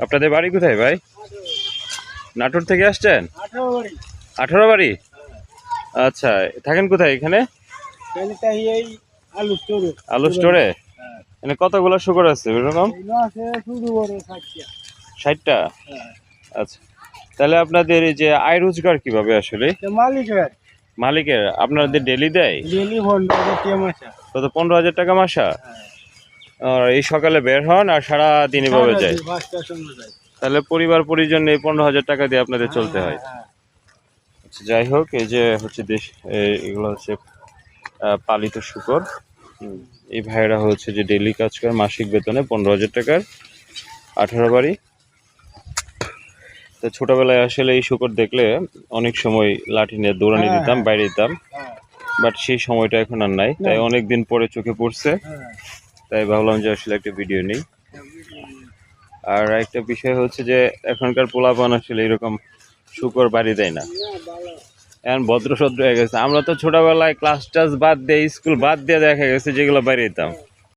আপনাদের বাড়ি কোথায় ভাই? নাটোর থেকে আসছেন? আঠারো বাড়ি। আচ্ছা থাকেন কোথায় এখানে? আলু স্টোরে। এখানে কতগুলো শুকর আছে? এরকম ষাটটা। আচ্ছা তাহলে আপনাদের এই যে আয় রোজগার কীভাবে আসলে? মালিকের। মালিকের আপনাদের ডেলি দেয়? ডেলি কত পনেরো হাজার টাকা মাসা? আর এই সকালে বের হন আর সারা দিন এভাবে যায়। তাহলে পরিবার পরিজন এই পনেরো হাজার টাকা দিয়ে আপনাদের চলতে হয়। হ্যাঁ, আচ্ছা, যাই হোক এই যে হচ্ছে দেশ এগুলো হচ্ছে পালিত শুকর। এই ভাইয়েরা হচ্ছে যে ডেলি কাজ করে মাসিক বেতনে পনেরো হাজার টাকার আঠারো বাড়ি। তো ছোটবেলায় আসলে এই শুকর দেখলে অনেক সময় লাঠি নিয়ে দৌড়ানি হ্যাঁ, দিতাম হ্যাঁ। বাইরে দিতাম। হ্যাঁ, বাট সেই সময়টা এখন আর নাই তাই অনেক দিন পরে চোখে পড়ছে। হ্যাঁ। তাই ভাবলাম যে আসলে একটা ভিডিও নেই। আর একটা বিষয় হচ্ছে যে, এখনকার পোলাপান আসলে এরকম শুকর বাড়ি দেয় না। এখন ভদ্র সদ্র হয়ে গেছে। আমরা তো ছোটবেলায় ক্লাস টাস বাদ দিয়ে স্কুল বাদ দিয়ে দেখা গেছে যেগুলো বাইরে দিতাম।